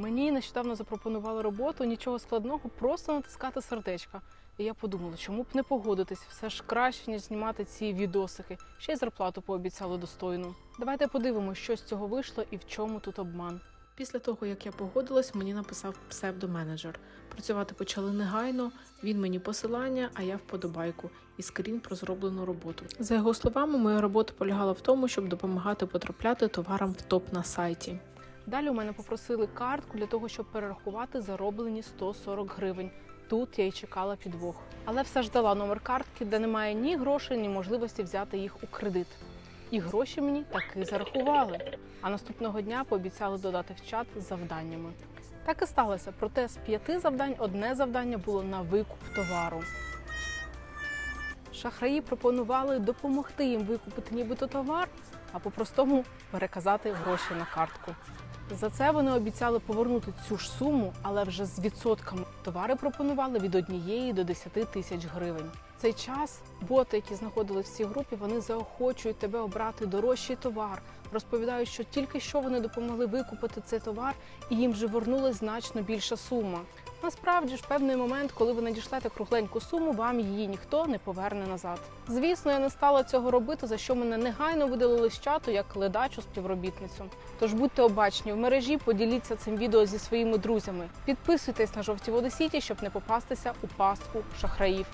Мені нещодавно запропонували роботу, нічого складного, просто натискати сердечка. І я подумала, чому б не погодитись, все ж краще, ніж знімати ці відосики. Ще й зарплату пообіцяли достойну. Давайте подивимося, що з цього вийшло і в чому тут обман. Після того, як я погодилась, мені написав псевдоменеджер. Працювати почали негайно. Він мені посилання, а я вподобайку і скрін про зроблену роботу. За його словами, моя робота полягала в тому, щоб допомагати потрапляти товарам в топ на сайті. Далі у мене попросили картку для того, щоб перерахувати зароблені 140 гривень. Тут я й чекала підвох. Але все ж дала номер картки, де немає ні грошей, ні можливості взяти їх у кредит. І гроші мені таки зарахували. А наступного дня пообіцяли додати в чат з завданнями. Так і сталося. Проте з п'яти завдань одне завдання було на викуп товару. Шахраї пропонували допомогти їм викупити нібито товар, а по-простому переказати гроші на картку. За це вони обіцяли повернути цю ж суму, але вже з відсотками. Товари пропонували від однієї до 10 тисяч гривень. Цей час боти, які знаходились в цій групі, вони заохочують тебе обрати дорожчий товар, розповідають, що тільки що вони допомогли викупити цей товар, і їм вже вернулась значно більша сума. Насправді ж, певний момент, коли ви надішлете кругленьку суму, вам її ніхто не поверне назад. Звісно, я не стала цього робити, за що мене негайно видалили з чату як ледачу співробітницю. Тож будьте обачні в мережі, поділіться цим відео зі своїми друзями. Підписуйтесь на жовті водосіті, щоб не попастися у пастку шахраїв.